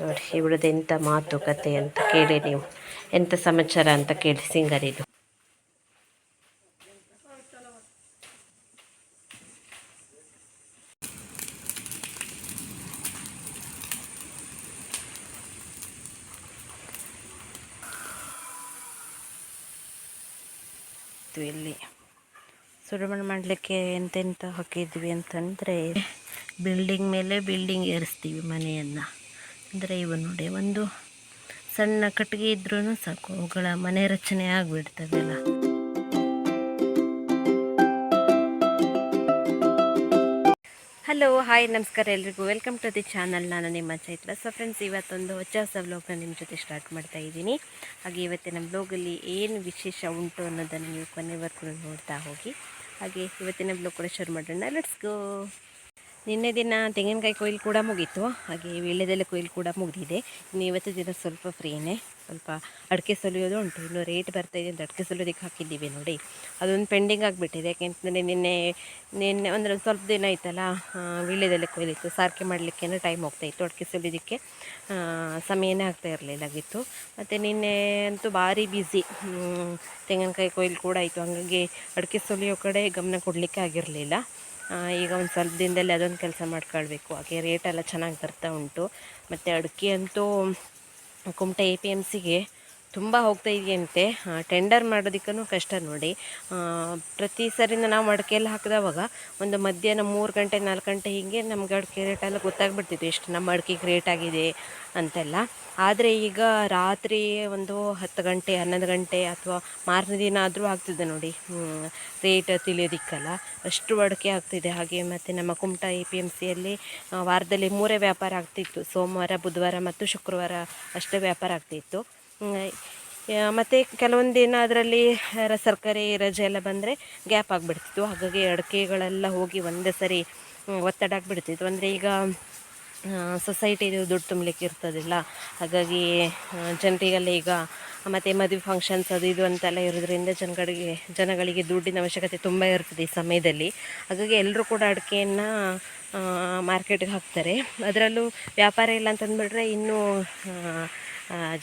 ನೋಡಿ ಎಂಥ ಮಾತುಕತೆ ಅಂತ ಕೇಳಿ ನೀವು. ಎಂಥ ಸಮಾಚಾರ ಅಂತ ಕೇಳಿ ಸಿಂಗರಿದು ಇಲ್ಲಿ ಸುಡುಮಣ್ಣು ಮಾಡಲಿಕ್ಕೆ ಎಂತೆಂತ ಹಾಕಿದ್ವಿ ಅಂತಂದರೆ ಬಿಲ್ಡಿಂಗ್ ಮೇಲೆ ಬಿಲ್ಡಿಂಗ್ ಏರಿಸ್ತೀವಿ ಮನೆಯನ್ನು. ಅಂದರೆ ಇವು ನೋಡಿ, ಒಂದು ಸಣ್ಣ ಕಟ್ಟಿಗೆ ಇದ್ರೂ ಸಾಕು, ಅವುಗಳ ಮನೆ ರಚನೆ ಆಗಿಬಿಡ್ತದಲ್ಲ ಹಲೋ ಹಾಯ್ ನಮಸ್ಕಾರ ಎಲ್ರಿಗೂ. ವೆಲ್ಕಮ್ ಟು ದಿ ಚಾನಲ್ ನಾನು ನಿಮ್ಮ ಚೈತ್ರ. ಸೊ ಫ್ರೆಂಡ್ಸ್ ಇವತ್ತೊಂದು ಹೊಸ ಹೊಸ ವ್ಲೋಗ್ನ ನಿಮ್ಮ ಜೊತೆ ಸ್ಟಾರ್ಟ್ ಮಾಡ್ತಾ ಇದ್ದೀನಿ. ಹಾಗೆ ಇವತ್ತಿನ ಬ್ಲೋಗಲ್ಲಿ ಏನು ವಿಶೇಷ ಉಂಟು ಅನ್ನೋದನ್ನು ನೀವು ಕೊನೆವರೆಗೂ ನೋಡ್ತಾ ಹೋಗಿ. ಹಾಗೆ ಇವತ್ತಿನ ಬ್ಲಾಗ್ ಕೂಡ ಶುರು ಮಾಡೋಣ. ಲೆಟ್ಸ್ ಗೋ ನಿನ್ನೆ ದಿನ ತೆಂಗಿನಕಾಯಿ ಕೊಯ್ಲು ಕೂಡ ಮುಗೀತು. ಹಾಗೆ ವೀಳ್ಯದೆಲೆ ಕೊಯ್ಲು ಕೂಡ ಮುಗಿದಿದೆ. ಇನ್ನು ಇವತ್ತು ದಿನ ಸ್ವಲ್ಪ ಫ್ರೀನೇ. ಸ್ವಲ್ಪ ಅಡಿಕೆ ಸೊಲಿಯೋದು ಉಂಟು. ಇನ್ನು ರೇಟ್ ಬರ್ತಾ ಇದೆ ಅಂತ ಅಡಿಕೆ ಸೊಲಿಯೋದಕ್ಕೆ ಹಾಕಿದ್ದೀವಿ ನೋಡಿ. ಅದೊಂದು ಪೆಂಡಿಂಗ್ ಆಗಿಬಿಟ್ಟಿದೆ. ಯಾಕೆಂತಂದರೆ ನಿನ್ನೆ ನಿನ್ನೆ ಅಂದರೆ ಸ್ವಲ್ಪ ದಿನ ಆಯ್ತಲ್ಲ ವೀಳ್ಯದೆಲೆ ಕೊಯ್ಲಿತ್ತು. ಸಾರಿಗೆ ಮಾಡಲಿಕ್ಕೇನೋ ಟೈಮ್ ಹೋಗ್ತಾ ಇತ್ತು. ಅಡಿಕೆ ಸುಲಿಯೋದಕ್ಕೆ ಸಮಯನೇ ಆಗ್ತಾ ಇರಲಿಲ್ಲಾಗಿತ್ತು ಮತ್ತು ನಿನ್ನೆ ಅಂತೂ ಭಾರಿ ಬ್ಯುಸಿ ತೆಂಗಿನಕಾಯಿ ಕೊಯ್ಲು ಕೂಡ ಆಯಿತು. ಹಾಗಾಗಿ ಅಡಿಕೆ ಸೊಲಿಯೋ ಕಡೆ ಗಮನ ಕೊಡಲಿಕ್ಕೆ ಆಗಿರಲಿಲ್ಲ. ಈಗ ಒಂದು ಸ್ವಲ್ಪ ದಿನದಲ್ಲಿ ಅದೊಂದು ಕೆಲಸ ಮಾಡ್ಕೊಳ್ಬೇಕು. ಹಾಗೆ ರೇಟೆಲ್ಲ ಚೆನ್ನಾಗಿ ಬರ್ತಾ ಉಂಟು. ಮತ್ತು ಅಡಿಕೆ ಅಂತೂ ಕುಮಟೆ ಎ ಪಿ ಎಂ ಸಿಗೆ ತುಂಬ ಹೋಗ್ತಾ ಇದೆಯಂತೆ. ಟೆಂಡರ್ ಮಾಡೋದಕ್ಕೂ ಕಷ್ಟ ನೋಡಿ. ಪ್ರತಿ ಸರಿನ ನಾವು ಮಡಿಕೆಯಲ್ಲಿ ಹಾಕಿದವಾಗ ಒಂದು ಮಧ್ಯಾಹ್ನ ಮೂರು ಗಂಟೆ, ನಾಲ್ಕು ಗಂಟೆ ಹೀಗೆ ನಮ್ಗೆ ಅಡಿಕೆ ರೇಟೆಲ್ಲ ಗೊತ್ತಾಗ್ಬಿಡ್ತಿತ್ತು. ಎಷ್ಟು ನಮ್ಮ ಅಡಿಕೆಗೆ ರೇಟ್ ಆಗಿದೆ ಅಂತೆಲ್ಲ. ಆದರೆ ಈಗ ರಾತ್ರಿ ಒಂದು ಹತ್ತು ಗಂಟೆ, ಹನ್ನೊಂದು ಗಂಟೆ ಅಥವಾ ಮಾರನೇ ದಿನ ಆದರೂ ಆಗ್ತಿದೆ ನೋಡಿ. ರೇಟ್ ತಿಳಿಯೋದಿಕ್ಕಲ್ಲ. ಅಷ್ಟು ಅಡಿಕೆ ಆಗ್ತಿದೆ. ಹಾಗೆ ಮತ್ತು ನಮ್ಮ ಕುಮಟ ಎ ಪಿ ಎಂ ಸಿಯಲ್ಲಿ ವಾರದಲ್ಲಿ ಮೂರೇ ವ್ಯಾಪಾರ ಆಗ್ತಿತ್ತು. ಸೋಮವಾರ, ಬುಧವಾರ ಮತ್ತು ಶುಕ್ರವಾರ ಅಷ್ಟೇ ವ್ಯಾಪಾರ ಆಗ್ತಿತ್ತು. ಮತ್ತು ಕೆಲವೊಂದು ದಿನ ಅದರಲ್ಲಿ ಸರ್ಕಾರಿ ರಜೆ ಎಲ್ಲ ಬಂದರೆ ಗ್ಯಾಪ್ ಆಗಿಬಿಡ್ತಿತ್ತು. ಹಾಗಾಗಿ ಅಡಿಕೆಗಳೆಲ್ಲ ಹೋಗಿ ಒಂದೇ ಸರಿ ಒತ್ತಡ ಆಗಿಬಿಡ್ತಿತ್ತು. ಅಂದರೆ ಈಗ ಸೊಸೈಟಿದು ದುಡ್ಡು ತುಂಬಲಿಕ್ಕೆ ಇರ್ತದಿಲ್ಲ. ಹಾಗಾಗಿ ಜನರಿಗೆಲ್ಲ ಈಗ, ಮತ್ತು ಮದುವೆ ಫಂಕ್ಷನ್ಸ್ ಅದು ಇದು ಅಂತೆಲ್ಲ ಇರೋದ್ರಿಂದ ಜನಗಳಿಗೆ ಜನಗಳಿಗೆ ದುಡ್ಡಿನ ಅವಶ್ಯಕತೆ ತುಂಬ ಇರ್ತದೆ ಈ ಸಮಯದಲ್ಲಿ. ಹಾಗಾಗಿ ಎಲ್ಲರೂ ಕೂಡ ಅಡಿಕೆಯನ್ನು ಮಾರ್ಕೆಟಿಗೆ ಹಾಕ್ತಾರೆ. ಅದರಲ್ಲೂ ವ್ಯಾಪಾರ ಇಲ್ಲ ಅಂತಂದ್ಬಿಟ್ರೆ ಇನ್ನೂ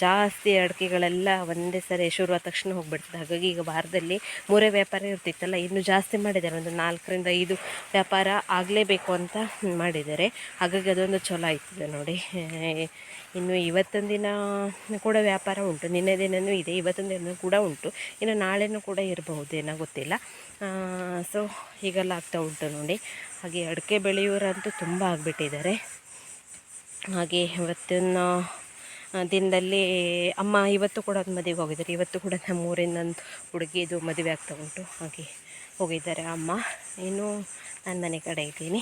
ಜಾಸ್ತಿ ಅಡಿಕೆಗಳೆಲ್ಲ ಒಂದೇ ಸರಿ ಶುರುವಾದ ತಕ್ಷಣ ಹೋಗ್ಬಿಡ್ತದೆ. ಹಾಗಾಗಿ ಈಗ ವಾರದಲ್ಲಿ ಮೂರೇ ವ್ಯಾಪಾರ ಇರ್ತಿತ್ತಲ್ಲ, ಇನ್ನು ಜಾಸ್ತಿ ಮಾಡಿದ್ದಾರೆ. ಒಂದು ನಾಲ್ಕರಿಂದ ಐದು ವ್ಯಾಪಾರ ಆಗಲೇಬೇಕು ಅಂತ ಮಾಡಿದ್ದಾರೆ. ಹಾಗಾಗಿ ಅದೊಂದು ಚಲೋ ಆಯ್ತದೆ ನೋಡಿ. ಇನ್ನು ಇವತ್ತೊಂದು ದಿನ ಕೂಡ ವ್ಯಾಪಾರ ಉಂಟು. ನಿನ್ನೆ ದಿನವೂ ಇದೆ, ಇವತ್ತೊಂದು ದಿನ ಕೂಡ ಉಂಟು. ಇನ್ನು ನಾಳೆನೂ ಕೂಡ ಇರಬಹುದು, ಏನೋ ಗೊತ್ತಿಲ್ಲ. ಸೊ ಹೀಗೆಲ್ಲ ಆಗ್ತಾ ಉಂಟು ನೋಡಿ. ಹಾಗೆ ಅಡಿಕೆ ಬೆಳೆಯೋರಂತೂ ತುಂಬ ಆಗಿಬಿಟ್ಟಿದ್ದಾರೆ. ಹಾಗೆ ಇವತ್ತಿನ ದಿನದಲ್ಲಿ ಅಮ್ಮ ಇವತ್ತು ಕೂಡ ಅದು ಮದುವೆಗೆ ಹೋಗಿದ್ದಾರೆ. ಇವತ್ತು ಕೂಡ ನಮ್ಮ ಊರಿಂದ ಒಂದು ಹುಡುಗಿದು ಮದುವೆ ಆಗ್ತಾ ಉಂಟು. ಹಾಗೆ ಹೋಗಿದ್ದಾರೆ ಅಮ್ಮ. ಇನ್ನೂ ನಾನು ಮನೆ ಕಡೆ ಇದ್ದೀನಿ.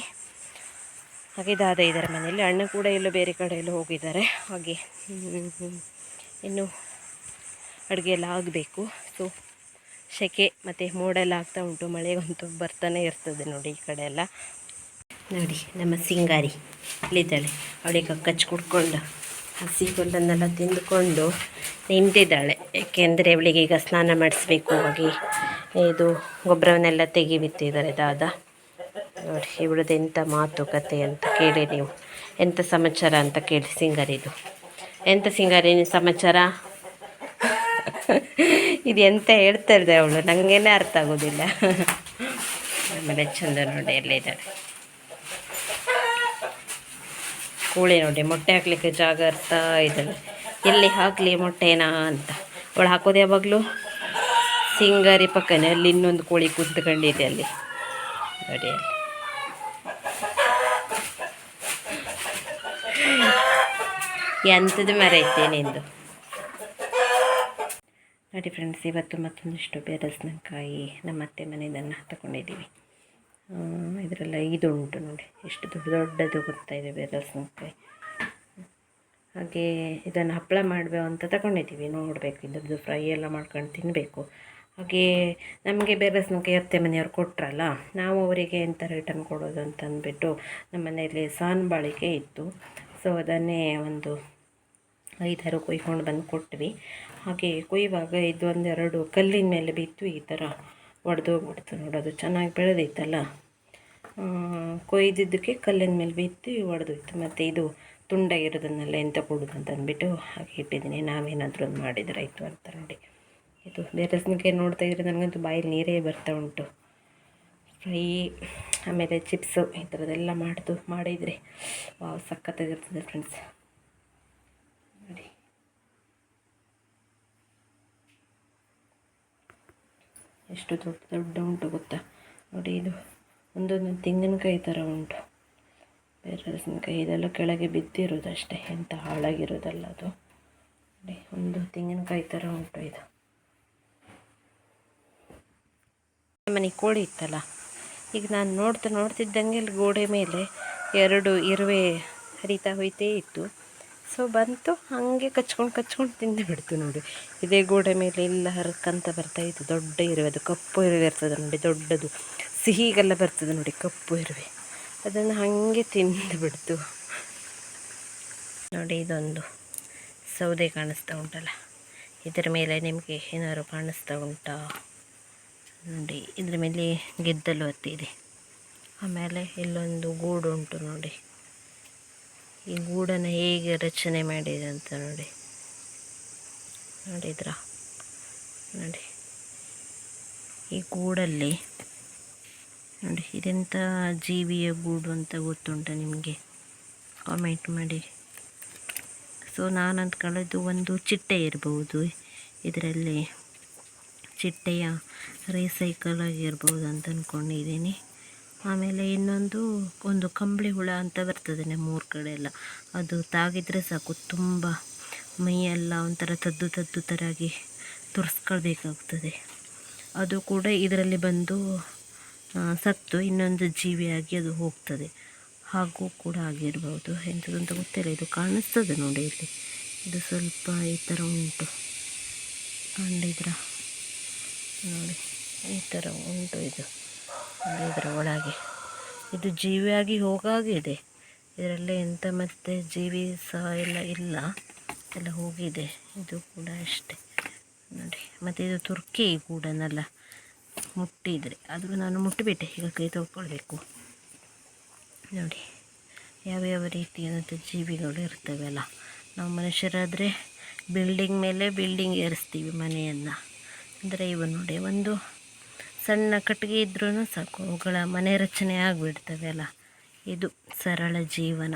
ಹಾಗೆ ದಾದ ಇದ್ದಾರೆ ಮನೆಯಲ್ಲಿ. ಅಣ್ಣ ಕೂಡ ಎಲ್ಲೋ ಬೇರೆ ಕಡೆ ಎಲ್ಲೋ ಹೋಗಿದ್ದಾರೆ. ಹಾಗೆ. ಇನ್ನು ಅಡುಗೆ ಎಲ್ಲ ಆಗಬೇಕು. ಸೊ ಸೆಕೆ ಮತ್ತು ಮೋಡೆಲ್ಲ ಆಗ್ತಾ ಉಂಟು. ಮಳೆಗಂತೂ ಬರ್ತಾನೆ ಇರ್ತದೆ ನೋಡಿ ಈ ಕಡೆ ಎಲ್ಲ. ನೋಡಿ, ನಮ್ಮ ಸಿಂಗಾರಿ. ಇಲ್ಲಿದ್ದಾಳೆ. ಅವಳಿಗೆ ಕಚ್ಚಿ ಕುಡ್ಕೊಂಡು ಹಸಿ ಹುಲ್ಲನ್ನೆಲ್ಲ ತಿಂದುಕೊಂಡು ನಿಂತಿದ್ದಾಳೆ. ಏಕೆಂದರೆ ಅವಳಿಗೆ ಈಗ ಸ್ನಾನ ಮಾಡಿಸ್ಬೇಕು. ಹೋಗಿ ಇದು ಗೊಬ್ಬರವನ್ನೆಲ್ಲ ತೆಗಿ ಬಿತ್ತಿದ್ದಾರೆ ದಾದ. ನೋಡಿ, ಇವಳದ್ದು ಎಂಥ ಮಾತುಕತೆ ಅಂತ ಕೇಳಿ ನೀವು. ಎಂಥ ಸಮಾಚಾರ ಅಂತ ಕೇಳಿ ಸಿಂಗಾರಿದು ಎಂಥ ಸಿಂಗಾರಿ ಸಮಾಚಾರ? ಇದು ಎಂತ ಹೇಳ್ತಾ ಇದ್ದೆ ಅವಳು. ನನಗೇನೆ ಅರ್ಥ ಆಗೋದಿಲ್ಲ. ಆಮೇಲೆ ಚಂದ ನೋಡಿ ಎಲ್ಲಿದ್ದಾಳೆ ಕೋಳಿ ನೋಡಿ, ಮೊಟ್ಟೆ ಹಾಕ್ಲಿಕ್ಕೆ ಜಾಗ ಇರ್ತಾ ಇದ್ದಾಳೆ ಎಲ್ಲಿ ಹಾಕಲಿ ಮೊಟ್ಟೆನಾ ಅಂತ. ಅವಳು ಹಾಕೋದು ಯಾವಾಗಲೂ ಸಿಂಗಾರಿ ಪಕ್ಕನೇ, ಅಲ್ಲಿ ಇನ್ನೊಂದು ಕೋಳಿ ಕುತ್ಕೊಂಡಿದೆ ಅಲ್ಲಿ. ನೋಡಿ ಅಲ್ಲಿ. ಎಂಥದ್ದು ಮರ ಐತೆ ನಿಂದು? ನೋಡಿ ಫ್ರೆಂಡ್ಸ್ ಇವತ್ತು ಮತ್ತೊಂದಿಷ್ಟು ಬೇರಸ್ನಕಾಯಿ ನಮ್ಮ ಅತ್ತೆ ಮನೆಯದನ್ನು ತಗೊಂಡಿದ್ದೀವಿ. ಇದರೆಲ್ಲ ಇದು ಉಂಟು ನೋಡಿ. ಎಷ್ಟು ದೊಡ್ಡ ದೊಡ್ಡದು ಗೊತ್ತಾ ಇದೆ ಬೇರಸ್ನಕಾಯಿ ಹಾಗೆ ಇದನ್ನು ಹಪ್ಪಳ ಮಾಡಬೇಕು ಅಂತ ತಗೊಂಡಿದ್ದೀವಿ. ನೋಡಬೇಕು, ಇದ್ರದ್ದು ಫ್ರೈ ಎಲ್ಲ ಮಾಡ್ಕೊಂಡು ತಿನ್ನಬೇಕು ಹಾಗೆ ನಮಗೆ ಬೇರಸ್ನಕಾಯಿ ಅತ್ತೆ ಮನೆಯವ್ರು ಕೊಟ್ಟರಲ್ಲ ನಾವು ಅವರಿಗೆ ಎಂಥ ರಿಟರ್ನ್ ಕೊಡೋದು ಅಂತ ಅಂದ್ಬಿಟ್ಟು ನಮ್ಮ ಮನೆಯಲ್ಲಿ ಸಾನ್ ಬಾಳಿಕೆ ಇತ್ತು. ಸೊ ಅದನ್ನೇ ಒಂದು ಐದಾರು ಕೊಯ್ಕೊಂಡು ಬಂದು ಕೊಟ್ವಿ. ಹಾಗೆ ಕೊಯ್ಯುವಾಗ ಇದು ಒಂದೆರಡು ಕಲ್ಲಿನ ಮೇಲೆ ಬಿತ್ತು ಈ ಥರ. ಒಡೆದೋಗ್ಬಿಡ್ತು ನೋಡೋದು ಚೆನ್ನಾಗಿ ಬೆಳೆದೈತಲ್ಲ? ಕೊಯ್ದಿದ್ದಕ್ಕೆ ಕಲ್ಲಿನ ಮೇಲೆ ಬಿತ್ತು ಒಡೆದೋಯ್ತು. ಮತ್ತು ಇದು ತುಂಡಾಗಿರೋದನ್ನೆಲ್ಲ ಎಂತ ಕೊಡೋದು ಅಂತ ಅಂದ್ಬಿಟ್ಟು ಹಾಗೆ ಇಟ್ಟಿದ್ದೀನಿ. ನಾವೇನಾದರೂ ಒಂದು ಆಯಿತು ಅಂತ ನೋಡಿ. ಇದು ಬೇರೆಸ್ನಿಕಾಯಿ ನೋಡ್ತಾ ಇದ್ರೆ ನನಗಂತೂ ಬಾಯಲ್ಲಿ ನೀರೇ ಬರ್ತಾ ಉಂಟು. ಫ್ರೈ, ಆಮೇಲೆ ಚಿಪ್ಸು ಈ ಥರದ್ದೆಲ್ಲ ಮಾಡಿದ್ರೆ ಮಾಡಿದರೆ ವಾವ್, ಸಖತ್ತಾಗಿರ್ತದೆ ಫ್ರೆಂಡ್ಸ್. ಎಷ್ಟು ದೊಡ್ಡ ದೊಡ್ಡ ಉಂಟು ಗೊತ್ತಾ? ನೋಡಿ ಇದು ಒಂದೊಂದು ತೆಂಗಿನಕಾಯಿ ಥರ ಉಂಟು. ಬೇರೆ ಹಲಸಿನಕಾಯಿ ಇದೆಲ್ಲ ಕೆಳಗೆ ಬಿದ್ದಿರೋದು ಅಷ್ಟೇ ಎಂಥ ಹಾಳಾಗಿರೋದಲ್ಲ ಅದು. ನೋಡಿ, ಒಂದು ತೆಂಗಿನಕಾಯಿ ಥರ ಉಂಟು ಇದು. ಮನೆ ಕೋಳಿ ಇತ್ತಲ್ಲ? ಈಗ ನಾನು ನೋಡ್ತಾ ನೋಡ್ತಿದ್ದಂಗೆ ಇಲ್ಲಿ ಗೋಡೆ ಮೇಲೆ ಎರಡು ಇರುವೆ ಹರಿತಾ ಹೋಯ್ತೇ ಇತ್ತು. ಸೊ ಬಂತು, ಹಾಗೆ ಕಚ್ಕೊಂಡು ಕಚ್ಕೊಂಡು ತಿಂದು ಬಿಡ್ತು ನೋಡಿ. ಇದೇ ಗೋಡೆ ಮೇಲೆ ಎಲ್ಲ ಹರ್ಕಂತ ಬರ್ತಾ ಇತ್ತು. ದೊಡ್ಡ ಇರುವೆ ಅದು, ಕಪ್ಪು ಇರುವೆ ಇರ್ತದೆ ನೋಡಿ, ದೊಡ್ಡದು. ಸಿಹಿಗೆಲ್ಲ ಬರ್ತದೆ ನೋಡಿ, ಕಪ್ಪು ಇರುವೆ. ಅದನ್ನು ಹಾಗೆ ತಿಂದು ಬಿಡ್ತು. ನೋಡಿ, ಇದೊಂದು ಸೌದೆ ಕಾಣಿಸ್ತಾ ಉಂಟಲ್ಲ. ಇದರ ಮೇಲೆ ನಿಮಗೆ ಏನಾದ್ರು ಕಾಣಿಸ್ತಾ ಉಂಟಾ? ನೋಡಿ, ಇದರ ಮೇಲೆ ಗೆದ್ದಲು ಹತ್ತಿದೆ. ಆಮೇಲೆ ಇಲ್ಲೊಂದು ಗೂಡು ಉಂಟು ನೋಡಿ. ಈ ಗೂಡನ್ನು ಹೇಗೆ ರಚನೆ ಮಾಡಿದೆ ಅಂತ ನೋಡಿ. ನೋಡಿದ್ರಾ? ನೋಡಿ. ಈ ಗೂಡಲ್ಲಿ ನೋಡಿ ಇದೆಂಥ ಜೀವಿಯ ಗೂಡು ಅಂತ ಗೊತ್ತುಂಟ ನಿಮಗೆ? ಕಾಮೆಂಟ್ ಮಾಡಿ. ಸೊ ನಾನು ಅಂದ್ಕೊಳ್ಳೋದು ಒಂದು ಚಿಟ್ಟೆ ಇರ್ಬೋದು. ಇದರಲ್ಲಿ ಚಿಟ್ಟೆಯ ರೀಸೈಕಲ್ ಆಗಿರ್ಬೋದು ಅಂತ ಅಂದ್ಕೊಂಡಿದ್ದೀನಿ ಆಮೇಲೆ ಇನ್ನೊಂದು ಒಂದು ಕಂಬಳಿ ಹುಳ ಅಂತ ಬರ್ತದೆ ಮೂರು ಕಡೆ ಎಲ್ಲ. ಅದು ತಾಗಿದರೆ ಸಾಕು, ತುಂಬ ಮೈಯೆಲ್ಲ ಒಂಥರ ತದ್ದು ತದ್ದು ಥರಾಗಿ ತುರಿಸ್ಕೊಳ್ಬೇಕಾಗ್ತದೆ. ಅದು ಕೂಡ ಇದರಲ್ಲಿ ಬಂದು ಸತ್ತು, ಇನ್ನೊಂದು ಜೀವಿಯಾಗಿ ಅದು ಹೋಗ್ತದೆ. ಹಾಗೂ ಕೂಡ ಆಗಿರ್ಬೋದು. ಎಂಥದ್ದು ಅಂತ ಗೊತ್ತಿಲ್ಲ, ಇದು ಕಾಣಿಸ್ತದೆ ನೋಡಿ ಇಲ್ಲಿ. ಇದು ಸ್ವಲ್ಪ ಈ ಥರ ಉಂಟು. ಕಂಡಿದ್ರ ನೋಡಿ, ಈ ಥರ ಉಂಟು ಇದು. ಇದರ ಒಳಗೆ ಇದು ಜೀವಿಯಾಗಿ ಹೋಗಾಗಿದೆ ಇದರಲ್ಲಿ ಎಂಥ ಮತ್ತೆ ಜೀವಿ ಸಹ ಎಲ್ಲ ಇಲ್ಲ. ಎಲ್ಲ ಹೋಗಿದೆ. ಇದು ಕೂಡ ಅಷ್ಟೆ. ನೋಡಿ, ಮತ್ತು ಇದು ತುರ್ಕಿ ಗೂಡನ್ನೆಲ್ಲ ಮುಟ್ಟಿದರೆ. ಆದರೂ ನಾನು ಮುಟ್ಟಿಬಿಟ್ಟೆ. ಈಗ ಕೈ ತೊಳ್ಕೊಳ್ಬೇಕು. ನೋಡಿ, ಯಾವ್ಯಾವ ರೀತಿಯಾದಂಥ ಜೀವಿಗಳು ಇರ್ತವೆಲ್ಲ ನಾವು ಮನುಷ್ಯರಾದರೆ ಬಿಲ್ಡಿಂಗ್ ಮೇಲೆ ಬಿಲ್ಡಿಂಗ್ ಏರಿಸ್ತೀವಿ ಮನೆಯನ್ನು. ಅಂದರೆ ಇವು ನೋಡಿ, ಒಂದು ಸಣ್ಣ ಕಟ್ಟಿಗೆ ಇದ್ರೂ ಸಾಕು ಅವುಗಳ ಮನೆ ರಚನೆ ಆಗಿಬಿಡ್ತವೆ ಅಲ್ಲ. ಇದು ಸರಳ ಜೀವನ.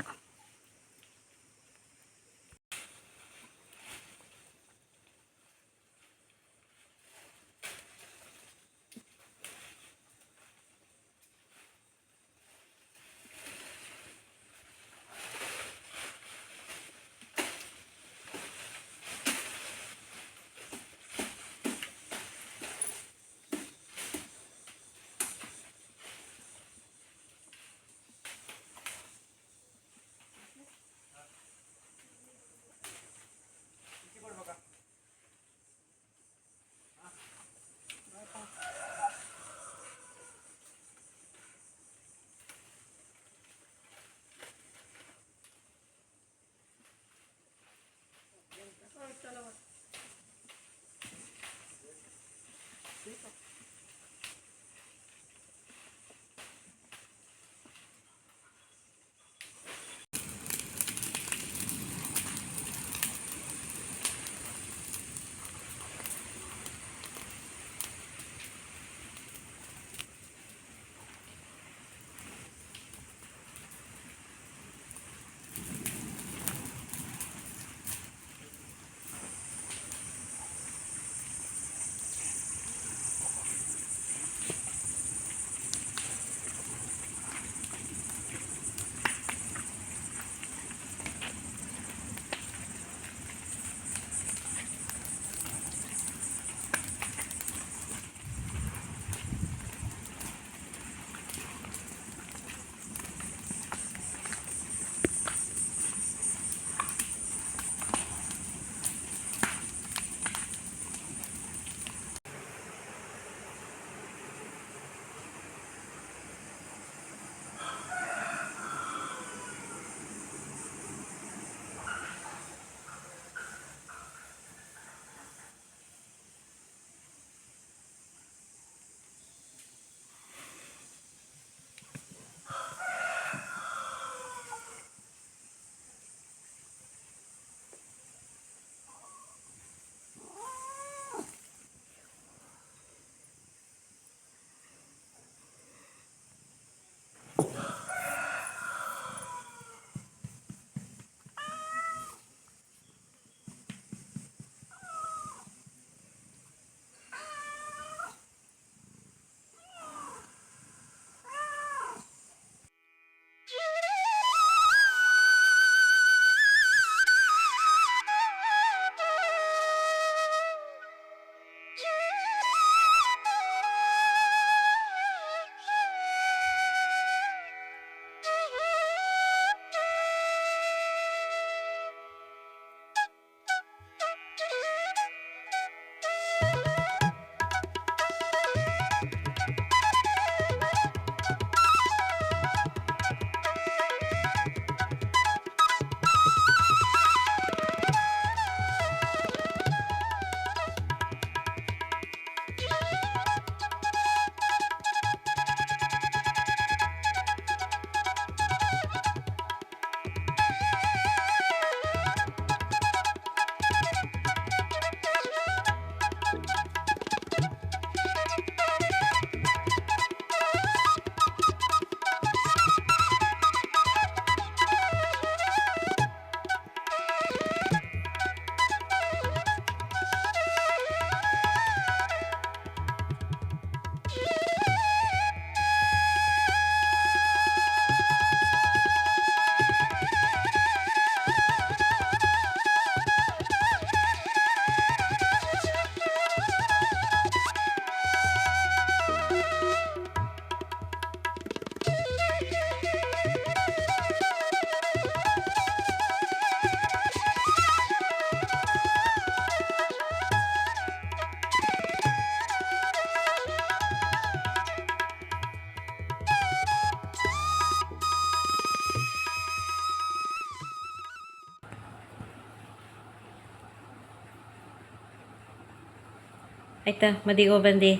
ಆಯ್ತಾ ಮದಿಗೆ ಬಂದಿ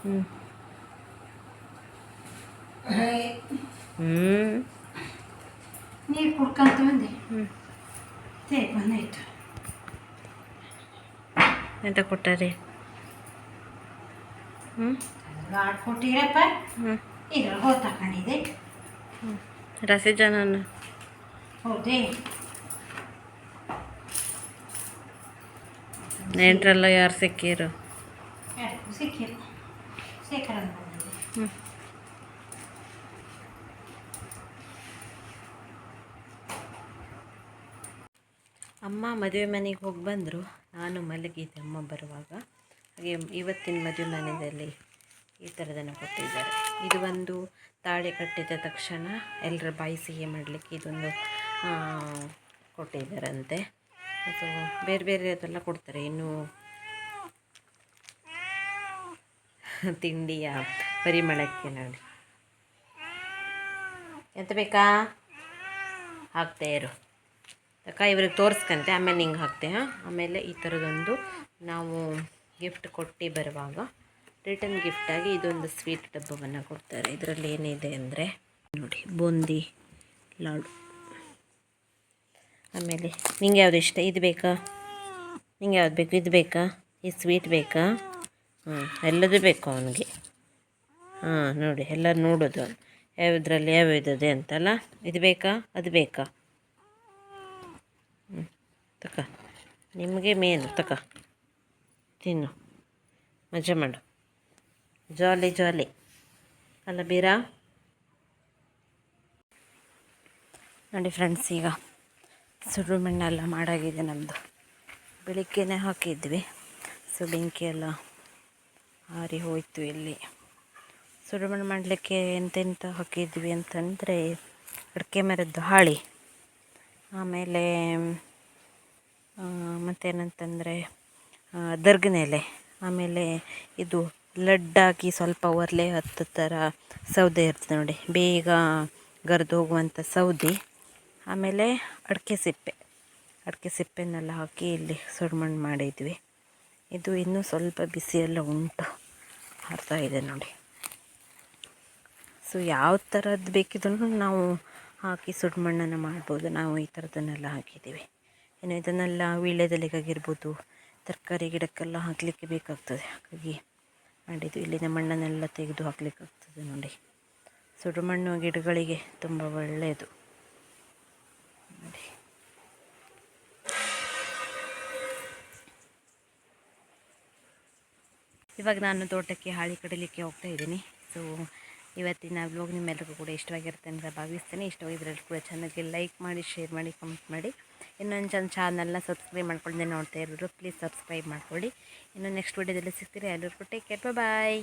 ಹ್ಞೂ ಹ್ಞೂ ನೀರು ಕುಡ್ಕೊಂತ ಬಂದೆ ಹ್ಞೂ ತೇ ಬಂದಾಯ್ತು ಎಂತ ಕೊಟ್ಟಾರೆ ಹ್ಞೂ ಗಾಡ್ ಕೊಟ್ಟಿರಪ್ಪ ಹ್ಞೂ ಇದ್ರಲ್ಲಿ ಹೋಗಿ ತಗೊಂಡಿದ್ದೆ ರಸಿ ಜನನ ಹೌದೇ ನೆಂಟ್ರೆಲ್ಲ ಯಾರು ಸಿಕ್ಕಿರು? ಅಮ್ಮ ಮದುವೆ ಮನೆಗೆ ಹೋಗಿ ಬಂದರು. ನಾನು ಮಲಗಿದ್ದೆ ಅಮ್ಮ ಬರುವಾಗ. ಹಾಗೆ ಇವತ್ತಿನ ಮದುವೆ ಮನೆಯಲ್ಲಿ ಈ ಥರದನ್ನು ಕೊಟ್ಟಿದ್ದಾರೆ. ಇದು ಒಂದು ತಾಳಿ ಕಟ್ಟಿದ ತಕ್ಷಣ ಎಲ್ಲರ ಬಾಯಿ ಸಿಹಿ ಮಾಡಲಿಕ್ಕೆ ಇದೊಂದು ಕೊಟ್ಟಿದ್ದಾರಂತೆ. ಅದು ಬೇರೆ ಬೇರೆ ಅದೆಲ್ಲ ಕೊಡ್ತಾರೆ. ಇನ್ನು ತಿಂಡಿಯ ಪರಿಮಳಕ್ಕೆ ನೋಡಿ. ಎಂತ ಬೇಕಾ? ಹಾಕ್ತಾ ಇರು. ಅಕ್ಕ ಇವ್ರಿಗೆ ತೋರಿಸ್ಕಂತೆ. ಆಮೇಲೆ ಹಿಂಗೆ ಹಾಕ್ತೆ, ಹಾಂ? ಆಮೇಲೆ ಈ ಥರದೊಂದು ನಾವು ಗಿಫ್ಟ್ ಕೊಟ್ಟು ಬರುವಾಗ ರಿಟರ್ನ್ ಗಿಫ್ಟಾಗಿ ಇದೊಂದು ಸ್ವೀಟ್ ಡಬ್ಬವನ್ನು ಕೊಡ್ತಾರೆ. ಇದರಲ್ಲಿ ಏನಿದೆ ಅಂದರೆ ನೋಡಿ, ಬೂಂದಿ, ಲಾಡು. ಆಮೇಲೆ ನಿಂಗೆ ಯಾವುದು ಇಷ್ಟ? ಇದು ಬೇಕಾ? ನಿಂಗೆ ಯಾವ್ದು ಬೇಕು? ಇದು ಬೇಕಾ? ಈ ಸ್ವೀಟ್ ಬೇಕಾ? ಹಾಂ ಎಲ್ಲದೂ ಬೇಕು ಅವನಿಗೆ. ಹಾಂ, ನೋಡಿ ಎಲ್ಲ ನೋಡೋದು ಅವನು. ಯಾವುದ್ರಲ್ಲಿ ಯಾವ ಇದೆ ಅಂತಲ್ಲ? ಇದು ಬೇಕಾ? ಅದು ಬೇಕಾ? ಹ್ಞೂ ತಕ. ನಿಮಗೆ ಮೇನು ತಕ. ತಿನ್ನು. ಮಜಾ ಮಾಡು. ಜಾಲಿ ಜಾಲಿ ಅಲ್ಲ ಬೀರಾ? ನೋಡಿ ಫ್ರೆಂಡ್ಸ್ ಈಗ. ಸುಡು ಮಣ್ಣೆಲ್ಲ ಮಾಡಾಗಿದೆ ನಮ್ಮದು ಬೆಳಿಗ್ಗೆನೇ ಹಾಕಿದ್ವಿ. ಸೊ ಎಲ್ಲ ಆರಿ ಹೋಯಿತು ಇಲ್ಲಿ. ಸುಡುಮಣ್ಣು ಮಾಡಲಿಕ್ಕೆ ಎಂತೆಂಥ ಹಾಕಿದ್ವಿ ಅಂತಂದರೆ ಅಡಿಕೆ ಮರದ್ದು ಹಾಳಿ. ಆಮೇಲೆ ಮತ್ತೇನಂತಂದರೆ ದರ್ಗನೆಲೆ ಆಮೇಲೆ ಇದು ಲಡ್ಡಾಗಿ ಸ್ವಲ್ಪ ಒರ್ಲೆ ಹತ್ತು ಥರ ಸೌದೆ ಇರ್ತದೆ ನೋಡಿ. ಬೇಗ ಗರ್ದು ಹೋಗುವಂಥ ಸೌದೆ. ಆಮೇಲೆ ಅಡಿಕೆ ಸಿಪ್ಪೆ. ಅಡಿಕೆ ಸಿಪ್ಪೆನೆಲ್ಲ ಹಾಕಿ ಇಲ್ಲಿ ಸುಡ್ಮಣ್ಣು ಮಾಡಿದ್ವಿ. ಇದು ಇನ್ನೂ ಸ್ವಲ್ಪ ಬಿಸಿಯೆಲ್ಲ ಉಂಟು. ಹಾರ್ತಾ ಇದೆ ನೋಡಿ. ಸೊ ಯಾವ ಥರದ್ದು ಬೇಕಿದ್ರೂ ನಾವು ಹಾಕಿ ಸುಡ್ಮಣ್ಣನ್ನು ಮಾಡ್ಬೋದು. ನಾವು ಈ ಥರದನ್ನೆಲ್ಲ ಹಾಕಿದ್ದೀವಿ. ಇನ್ನು ಇದನ್ನೆಲ್ಲ ವೀಳ್ಯದೆಲೆಗಾಗಿರ್ಬೋದು, ತರಕಾರಿ ಗಿಡಕ್ಕೆಲ್ಲ ಹಾಕಲಿಕ್ಕೆ ಬೇಕಾಗ್ತದೆ. ಹಾಗಾಗಿ ಮಾಡಿದ್ದು ಇಲ್ಲಿನ ಮಣ್ಣನ್ನೆಲ್ಲ ತೆಗೆದು ಹಾಕಲಿಕ್ಕಾಗ್ತದೆ ನೋಡಿ. ಸುಡುಮಣ್ಣು ಗಿಡಗಳಿಗೆ ತುಂಬ ಒಳ್ಳೆಯದು. ನೋಡಿ. ಇವಾಗ ನಾನು ತೋಟಕ್ಕೆ ಹಾಳಿ ಕಡಿಲಿಕ್ಕೆ ಹೋಗ್ತಾ ಇದ್ದೀನಿ. ಸೊ ಇವತ್ತಿನ ವ್ಲಾಗ್ ನಿಮ್ಮೆಲ್ಲರಿಗೂ ಕೂಡ ಇಷ್ಟವಾಗಿರುತ್ತೆ ಅಂತ ಭಾವಿಸ್ತೇನೆ. ಇಷ್ಟವಾಗಿದ್ರಲ್ಲಿ ಕೂಡ ಚೆನ್ನಾಗಿ ಲೈಕ್ ಮಾಡಿ ಶೇರ್ ಮಾಡಿ ಕಮೆಂಟ್ ಮಾಡಿ. ಇನ್ನೊಂದು ಚಂದ ಚಾನಲ್ನ ಸಬ್ಸ್ಕ್ರೈಬ್ ಮಾಡ್ಕೊಂಡೆ ನೋಡ್ತಾ ಇರೋರು ಪ್ಲೀಸ್ ಸಬ್ಸ್ಕ್ರೈಬ್ ಮಾಡ್ಕೊಳ್ಳಿ. ಇನ್ನು ನೆಕ್ಸ್ಟ್ ವಿಡಿಯೋದಲ್ಲಿ ಸಿಗ್ತೀರಿ ಎಲ್ಲರಿಗೂ ಟೇಕ್ ಕೇರ್ ಬಾಯ್